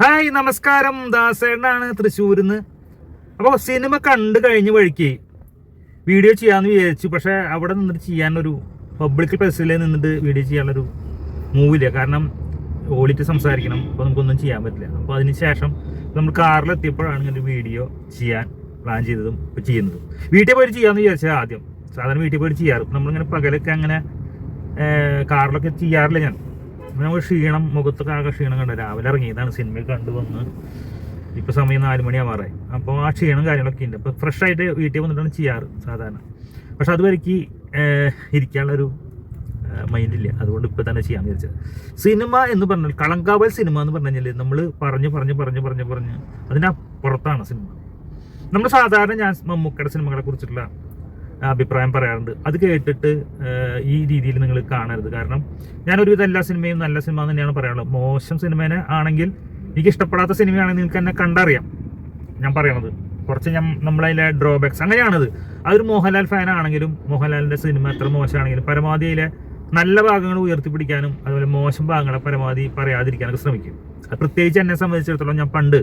Hi നമസ്കാരം. ദാസേണ്ണാണ് തൃശ്ശൂരിന്ന്. അപ്പോൾ cinema കണ്ടു കഴിഞ്ഞ വഴിക്ക് വീഡിയോ ചെയ്യാമെന്ന് വിചാരിച്ചു. പക്ഷേ അവിടെ നിന്നിട്ട് ചെയ്യാനൊരു പബ്ലിക് പ്ലേസിൽ നിന്നിട്ട് വീഡിയോ ചെയ്യാനുള്ളൊരു മൂവില്ല കാരണം ഓടിയിട്ട് സംസാരിക്കണം. അപ്പോൾ നമുക്കൊന്നും ചെയ്യാൻ പറ്റില്ല. അപ്പോൾ അതിന് ശേഷം നമ്മൾ കാറിലെത്തിയപ്പോഴാണ് ഇങ്ങനെ വീഡിയോ ചെയ്യാൻ പ്ലാൻ ചെയ്തതും ഇപ്പോൾ ചെയ്യുന്നതും. വീട്ടിൽ പോയിട്ട് ചെയ്യാമെന്ന് വിചാരിച്ചത് ആദ്യം. സാധാരണ വീട്ടിൽ പോയിട്ട് ചെയ്യാറ്. നമ്മളിങ്ങനെ പകലൊക്കെ അങ്ങനെ കാറിലൊക്കെ ചെയ്യാറില്ല ഞാൻ. നമുക്ക് ക്ഷീണം മുഖത്തൊക്കെ ആകെ ക്ഷീണം കണ്ട. രാവിലെ ഇറങ്ങിയതാണ് സിനിമ കണ്ടു വന്ന്. ഇപ്പൊ സമയം നാല് മണിയാവാറായി. അപ്പോൾ ആ ക്ഷീണം കാര്യങ്ങളൊക്കെ ഉണ്ട്. അപ്പോൾ ഫ്രഷ് ആയിട്ട് വീട്ടിൽ വന്നിട്ടാണ് ചെയ്യാറ് സാധാരണ. പക്ഷെ അതുവരേക്ക് ഇരിക്കാനുള്ളൊരു മൈൻഡില്ല അതുകൊണ്ട് ഇപ്പൊ തന്നെ ചെയ്യാൻ വിചാരിച്ചത്. സിനിമ എന്ന് പറഞ്ഞാൽ കളങ്കാവൽ സിനിമ എന്ന് പറഞ്ഞു കഴിഞ്ഞാൽ നമ്മൾ പറഞ്ഞു പറഞ്ഞു പറഞ്ഞു പറഞ്ഞു പറഞ്ഞ് അതിനപ്പുറത്താണ് സിനിമ. നമ്മൾ സാധാരണ ഞാൻ മമ്മൂക്കയുടെ സിനിമകളെ കുറിച്ചിട്ടുള്ള അഭിപ്രായം പറയാറുണ്ട്. അത് കേട്ടിട്ട് ഈ രീതിയിൽ നിങ്ങൾ കാണരുത്. കാരണം ഞാൻ ഒരുവിധം എല്ലാ സിനിമയും നല്ല സിനിമ തന്നെയാണ് പറയാനുള്ളത് മോശം സിനിമേനെ ആണെങ്കിൽ എനിക്ക് ഇഷ്ടപ്പെടാത്ത സിനിമയാണെങ്കിൽ നിങ്ങൾക്ക് എന്നെ കണ്ടറിയാം. ഞാൻ പറയണത്. കുറച്ച് ഞാൻ നമ്മളതിലെ ഡ്രോബാക്സ് അങ്ങനെയാണത്. അതൊരു മോഹൻലാൽ ഫാൻ ആണെങ്കിലും മോഹൻലാലിന്റെ സിനിമ എത്ര മോശമാണെങ്കിലും പരമാവധി അതിലെ നല്ല ഭാഗങ്ങൾ ഉയർത്തിപ്പിടിക്കാനും അതുപോലെ മോശം ഭാഗങ്ങളെ പരമാവധി പറയാതിരിക്കാനൊക്കെ ശ്രമിക്കും. പ്രത്യേകിച്ച് എന്നെ സംബന്ധിച്ചിടത്തോളം ഞാൻ പണ്ട്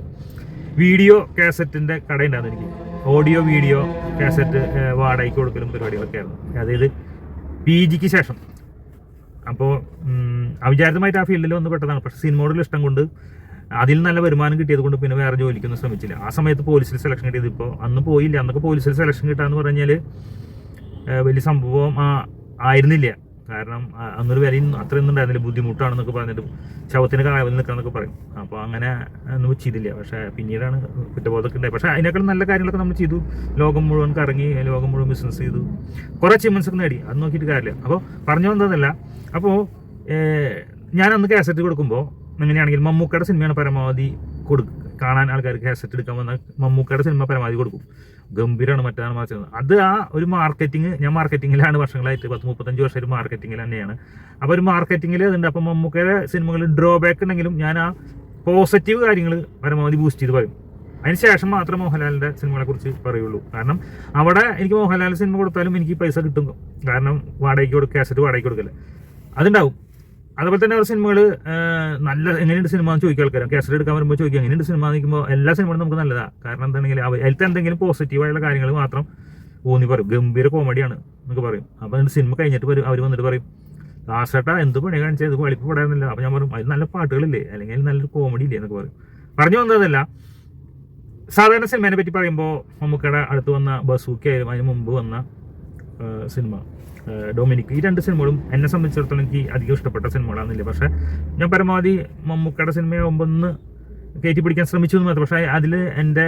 വീഡിയോ കാസറ്റിന്റെ കടയുണ്ടായിരുന്നു എനിക്ക്. ഓഡിയോ വീഡിയോ കാസറ്റ് വാടകയ്ക്ക് കൊടുക്കലും പരിപാടികളൊക്കെ ആയിരുന്നു. അതായത് പി ജിക്ക് ശേഷം അപ്പോൾ അവിചാരിതമായിട്ട് ആ ഫീൽഡിൽ വന്ന് പെട്ടതാണ്. പക്ഷേ സിനിമയോടുള്ള ഇഷ്ടം കൊണ്ട് അതിൽ നല്ല വരുമാനം കിട്ടിയത് കൊണ്ട് പിന്നെ വേറെ ജോലിക്കൊന്നും ശ്രമിച്ചില്ല. ആ സമയത്ത് പോലീസിൽ സെലക്ഷൻ കിട്ടിയത്. ഇപ്പോൾ അന്ന് പോയില്ല. അന്നൊക്കെ പോലീസിൽ സെലക്ഷൻ കിട്ടാന്ന് പറഞ്ഞാൽ വലിയ സംഭവം ആയിരുന്നില്ല. കാരണം അന്നൊരു വിലയും അത്രയൊന്നും ഉണ്ടായിരുന്നില്ല ബുദ്ധിമുട്ടാണെന്നൊക്കെ പറഞ്ഞിട്ട് ശവത്തിന് കാവൽ നിൽക്കാന്നൊക്കെ പറയും. അപ്പോൾ അങ്ങനെ ഒന്നും ചെയ്തില്ല. പക്ഷേ പിന്നീടാണ് കുറ്റബോധമൊക്കെ ഉണ്ടായി പക്ഷേ അതിനേക്കാൾ നല്ല കാര്യങ്ങളൊക്കെ നമ്മൾ ചെയ്തു. ലോകം മുഴുവൻ കറങ്ങി ലോകം മുഴുവൻ ബിസിനസ് ചെയ്തു. കുറേ അച്ചീവ്മെൻസ് ഒക്കെ നേടി. അത് നോക്കിയിട്ട് കാര്യമില്ല. അപ്പോൾ പറഞ്ഞു വന്നതല്ല അപ്പോൾ ഞാൻ അന്ന് കാസറ്റ് കൊടുക്കുമ്പോൾ എങ്ങനെയാണെങ്കിൽ മമ്മൂക്കയുടെ സിനിമയാണ് പരമാവധി കൊടുക്കുക കാണാൻ ആൾക്കാർക്ക് കാസറ്റ് എടുക്കാൻ വന്ന മമ്മൂക്കയുടെ സിനിമ പരമാവധി കൊടുക്കും. ഗംഭീരമാണ് മറ്റാണ് മാസം അത് ആ ഒരു മാർക്കറ്റിംഗ് ഞാൻ മാർക്കറ്റിങ്ങിലാണ് വർഷങ്ങളായിട്ട് പത്ത് മുപ്പത്തഞ്ച് വർഷം ഒരു മാർക്കറ്റിങ്ങിൽ തന്നെയാണ്. അപ്പോൾ ഒരു മാർക്കറ്റിങ്ങിൽ അതുണ്ട് അപ്പം മമ്മൂക്കയുടെ സിനിമകളിൽ ഡ്രോ ബാക്ക് ഉണ്ടെങ്കിലും ഞാൻ ആ പോസിറ്റീവ് കാര്യങ്ങൾ പരമാവധി ബൂസ്റ്റ് ചെയ്ത് പറയും. അതിന് മാത്രം മോഹൻലാലിന്റെ സിനിമകളെക്കുറിച്ച് പറയുള്ളൂ. കാരണം അവിടെ എനിക്ക് മോഹൻലാലിന്റെ സിനിമ കൊടുത്താലും എനിക്ക് പൈസ കിട്ടും. കാരണം വാടകയ്ക്ക് കൊടുക്കുക കാസറ്റ് വാടകയ്ക്ക് കൊടുക്കല്ലേ അതുണ്ടാവും. അതുപോലെ തന്നെ അവരുടെ സിനിമകൾ നല്ല എങ്ങനെയുണ്ട് സിനിമ എന്ന് ചോദിക്കുക ആൾക്കാരും. കാസറ്റ് എടുക്കാൻ വരുമ്പോൾ ചോദിക്കുക എങ്ങനെയുണ്ട് സിനിമ നിൽക്കുമ്പോൾ എല്ലാ സിനിമകളും നമുക്ക് നല്ലതാണ് കാരണം എന്താണെങ്കിൽ അതിലത്തെ എന്തെങ്കിലും പോസിറ്റീവായുള്ള കാര്യങ്ങൾ മാത്രം ഊന്നി പറയും. ഗംഭീര കോമഡിയാണ് എന്നൊക്കെ പറയും. അപ്പോൾ എന്നിട്ട് സിനിമ കഴിഞ്ഞിട്ട് വരും അവർ വന്നിട്ട് പറയും ദാസേട്ടാ എന്ത് പണി കാണിച്ചാൽ ഇത് വെളിപ്പ് പടായിരുന്നില്ല അപ്പോൾ ഞാൻ പറയും അത് നല്ല പാട്ടുകളില്ലേ? അല്ലെങ്കിൽ നല്ലൊരു കോമഡി ഇല്ലേ? എന്നൊക്കെ പറയും. പറഞ്ഞു വന്നതല്ല. സാധാരണ സിനിമേനെ പറ്റി പറയുമ്പോൾ മമ്മൂക്കയുടെ അടുത്ത് വന്ന ബസൂക്കായാലും അതിന് മുമ്പ് വന്ന സിനിമ. ഡൊമിനിക്. ഈ രണ്ട് സിനിമകളും എന്നെ സംബന്ധിച്ചിടത്തോളം എനിക്ക് അധികം ഇഷ്ടപ്പെട്ട സിനിമകളാണെന്നില്ല. പക്ഷേ ഞാൻ പരമാവധി മമ്മൂക്കയുടെ സിനിമയാകുമ്പോൾ ഒന്ന് കയറ്റി പിടിക്കാൻ ശ്രമിച്ചു എന്ന് മാത്രം. പക്ഷേ അതിൽ എന്റെ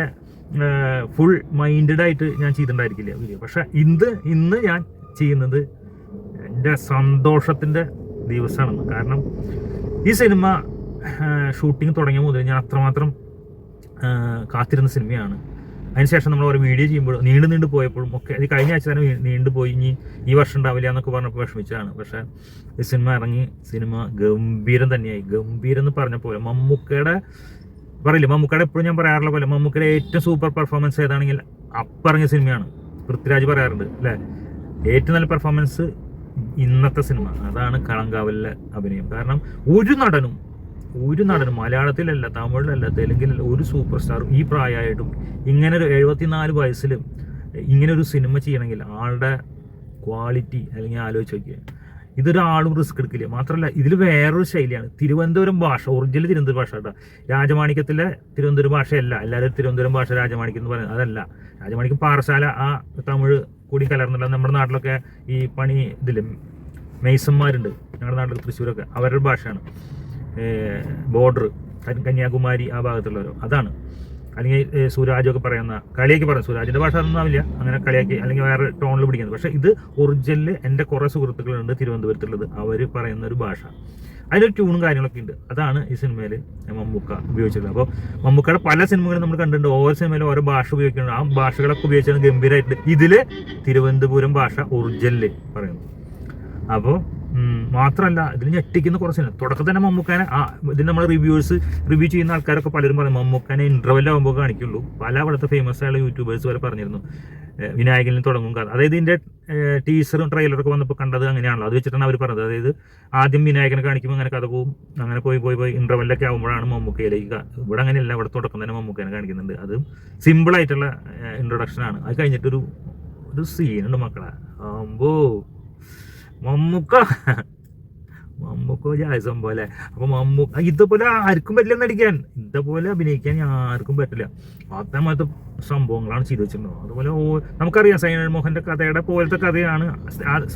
ഫുൾ മൈൻഡഡ് ആയിട്ട് ഞാൻ ചെയ്തിട്ടുണ്ടായിരിക്കില്ല വീഡിയോ പക്ഷേ ഇന്ന് ഇന്ന് ഞാൻ ചെയ്യുന്നത് എന്റെ സന്തോഷത്തിന്റെ ദിവസമാണ്. കാരണം ഈ സിനിമ ഷൂട്ടിംഗ് തുടങ്ങിയ മുതൽ ഞാൻ അത്രമാത്രം കാത്തിരുന്ന സിനിമയാണ്. അതിനുശേഷം നമ്മൾ ഓരോ വീഡിയോ ചെയ്യുമ്പോൾ നീണ്ടു നീണ്ടു പോയപ്പോഴും ഒക്കെ അത് കഴിഞ്ഞ ആഴ്ച തന്നെ നീണ്ടു പോയി ഇനി ഈ വർഷം ഉണ്ടാവില്ല എന്നൊക്കെ പറഞ്ഞപ്പോൾ വിഷമിച്ചതാണ്. പക്ഷെ ഈ സിനിമ ഇറങ്ങി സിനിമ ഗംഭീരം തന്നെയായി. ഗംഭീരം എന്ന് പറഞ്ഞ പോലെ മമ്മൂക്കയുടെ പറയില്ല മമ്മൂക്കയുടെ എപ്പോഴും ഞാൻ പറയാറുള്ള പോലെ മമ്മൂക്കയുടെ ഏറ്റവും സൂപ്പർ പെർഫോമൻസ് ഏതാണെങ്കിൽ അപ്പറങ്ങിയ സിനിമയാണ്. പൃഥ്വിരാജ് പറയാറുണ്ട് അല്ലേ? ഏറ്റവും നല്ല പെർഫോമൻസ് ഇന്നത്തെ സിനിമ. അതാണ് കളങ്കാവലിലെ അഭിനയം. കാരണം ഒരു നടനും ഒരു നടനും മലയാളത്തിലല്ല തമിഴിലല്ല തെലുങ്കിലല്ല ഒരു സൂപ്പർ സ്റ്റാറും ഈ പ്രായമായിട്ടും ഇങ്ങനെ ഒരു എഴുപത്തിനാല് വയസ്സിലും ഇങ്ങനെ ഒരു സിനിമ ചെയ്യണമെങ്കിൽ ആളുടെ ക്വാളിറ്റി അല്ലെങ്കിൽ ആലോചിച്ച് നോക്കിയാൽ ഇതൊരാളും റിസ്ക് എടുക്കില്ല. മാത്രമല്ല ഇതിൽ വേറൊരു ശൈലിയാണ്. തിരുവനന്തപുരം ഭാഷ ഒറിജിനൽ തിരുവനന്തപുരം ഭാഷ കേട്ടോ. രാജമാണിക്യത്തിലെ തിരുവനന്തപുരം ഭാഷയല്ല. എല്ലാവരും തിരുവനന്തപുരം ഭാഷ രാജമാണിക്യം എന്ന് പറയുന്നത്. അതല്ല. രാജമാണിക്യം പാറശാല ആ തമിഴ് കൂടി കലർന്നുള്ള നമ്മുടെ നാട്ടിലൊക്കെ ഈ പണി ഇതിൽ മെയ്സന്മാരുണ്ട്. ഞങ്ങളുടെ നാട്ടിൽ തൃശ്ശൂരൊക്കെ. അവരുടെ ഭാഷയാണ്. ബോർഡർ കന്യാകുമാരി ആ ഭാഗത്തുള്ളവരോ അതാണ്. അല്ലെങ്കിൽ സുരാജ് സുരാജൊക്കെ പറയുന്ന കളിയാക്കി പറയും. സുരാജിന്റെ ഭാഷ അതൊന്നാവില്ല അങ്ങനെ കളിയാക്കി അല്ലെങ്കിൽ വേറെ ടോണിൽ പിടിക്കുന്നത്. പക്ഷെ ഇത് ഒറിജിനൽ എന്റെ കുറേ സുഹൃത്തുക്കളുണ്ട് തിരുവനന്തപുരത്തുള്ളത്. അവർ പറയുന്ന ഒരു ഭാഷ. അതിലൊരു ട്യൂണും കാര്യങ്ങളൊക്കെ ഉണ്ട്. അതാണ് ഈ സിനിമയിൽ മമ്മൂക്ക ഉപയോഗിച്ചിട്ടുള്ളത്. അപ്പോൾ മമ്മൂക്കയുടെ പല സിനിമകളും നമ്മൾ കണ്ടിട്ടുണ്ട്. ഓരോ സിനിമയിലും ഓരോ ഭാഷ ഉപയോഗിക്കുന്നുണ്ട്. ആ ഭാഷകളൊക്കെ ഉപയോഗിച്ചാണ് ഗംഭീരമായിട്ട് ഇതിൽ തിരുവനന്തപുരം ഭാഷ ഒറിജിനൽ പറയുന്നു അപ്പോൾ ഉം, മാത്രല്ല ഇതിൽ ഞെട്ടിക്കുന്ന കുറച്ച് തുടക്കം തന്നെ മമ്മൂക്കാനെ ആ ഇതിന് നമ്മൾ റിവ്യൂസ് റിവ്യൂ ചെയ്യുന്ന ആൾക്കാരൊക്കെ പലരും പറയും മമ്മൂക്കാനെ ഇന്റർവെൽ ആകുമ്പോൾ കാണിക്കുള്ളൂ. പല അവിടുത്തെ ഫേമസ് ആയ യൂട്യൂബേഴ്സ് വരെ പറഞ്ഞിരുന്നു. വിനായകനിൽ തുടങ്ങും കഥ. അതായത് ഇതിന്റെ ടീസറും ട്രെയിലറൊക്കെ വന്നപ്പോൾ കണ്ടത് അങ്ങനെയാണല്ലോ. അത് വെച്ചിട്ടാണ് അവർ പറഞ്ഞത്. അതായത് ആദ്യം വിനായകനെ കാണിക്കുമ്പോൾ അങ്ങനെ കഥ പോവും അങ്ങനെ പോയി പോയി പോയി ഇന്റർവെല്ലൊക്കെ ആകുമ്പോഴാണ് മമ്മൂക്കയിലേക്ക് ഇവിടെ അങ്ങനെയല്ല ഇവിടെ തുടക്കം തന്നെ മമ്മൂക്കനെ കാണിക്കുന്നുണ്ട്. അത് സിമ്പിൾ ആയിട്ടുള്ള ഇൻട്രൊഡക്ഷനാണ് അത് കഴിഞ്ഞിട്ടൊരു ഒരു സീനുണ്ട് മക്കളെ. ആമ്പോ മമ്മൂക്ക. മമ്മൂക്ക ജായസം പോലെ. അപ്പൊ മമ്മൂക്ക ഇതുപോലെ ആർക്കും പറ്റില്ല നടിക്കാൻ. ഇതുപോലെ അഭിനയിക്കാൻ ആർക്കും പറ്റില്ല. അതേമാതിരത്തെ സംഭവങ്ങളാണ് ചെയ്തു വെച്ചിട്ടുണ്ടോ അതുപോലെ നമുക്കറിയാം സൈനൽ മോഹന്റെ കഥയുടെ പോലത്തെ കഥയാണ്.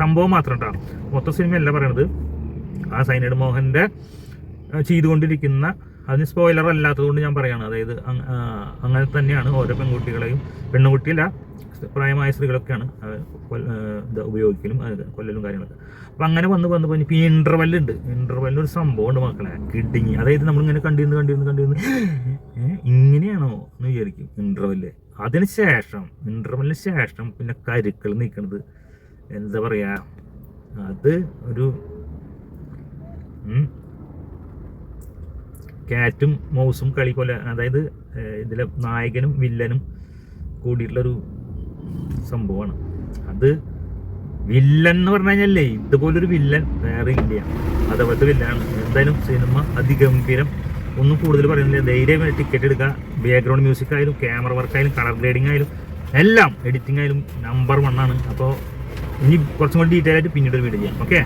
സംഭവം മാത്രം കേട്ടോ മൊത്തം സിനിമയല്ല പറയണത്. ആ സൈനൽ മോഹന്റെ ചെയ്തുകൊണ്ടിരിക്കുന്ന അതിന് സ്പോയിലർ അല്ലാത്തതുകൊണ്ട് ഞാൻ പറയാണ്. അതായത് അങ്- അങ്ങനെ തന്നെയാണ് ഓരോ പെൺകുട്ടികളെയും പെണ്ണുകുട്ടിയല്ല പ്രായമായ സ്ത്രീകളൊക്കെയാണ് ഇത് ഉപയോഗിക്കലും കൊല്ലലും കാര്യങ്ങളൊക്കെ. അപ്പം അങ്ങനെ വന്ന് വന്ന് പോയി ഇപ്പോൾ ഈ ഇന്റർവെല്ലുണ്ട് ഇന്റർവെല്ലൊരു ഒരു സംഭവം ഉണ്ട് മക്കളെ. കിഡിങ് അതായത് നമ്മളിങ്ങനെ കണ്ടിരുന്ന് കണ്ടിരുന്ന് കണ്ടിരുന്ന് ഇങ്ങനെയാണോ എന്ന് വിചാരിക്കും ഇന്റർവെല്ല് അതിന് ശേഷം ഇന്റർവെല്ലിന് ശേഷം പിന്നെ കരുക്കൾ നിൽക്കുന്നത് എന്താ പറയുക അത് ഒരു കാറ്റും മൗസും കളി പോലെ അതായത് ഇതിലെ നായകനും വില്ലനും കൂടിയിട്ടുള്ളൊരു സംഭവമാണ്. അത് വില്ലൻ എന്ന് പറഞ്ഞു കഴിഞ്ഞാലേ ഇതുപോലൊരു വില്ലൻ വേറെ ഇല്ല. അതേപോലത്തെ വില്ലനാണ്. എന്തായാലും സിനിമ അതിഗംഭീരം. ഒന്നും കൂടുതൽ പറയുന്നില്ല. ധൈര്യമായി ടിക്കറ്റ് എടുക്കുക. ബാക്ക്ഗ്രൗണ്ട് മ്യൂസിക് ആയാലും ക്യാമറ വർക്ക് ആയാലും കളർ ഗ്രേഡിംഗ് ആയാലും എല്ലാം എഡിറ്റിംഗ് ആയാലും നമ്പർ വൺ ആണ്. അപ്പോൾ ഇനി കുറച്ചും കൂടി ഡീറ്റെയിൽ ആയിട്ട് പിന്നീട് വീഡിയോ ചെയ്യാം. ഓക്കെ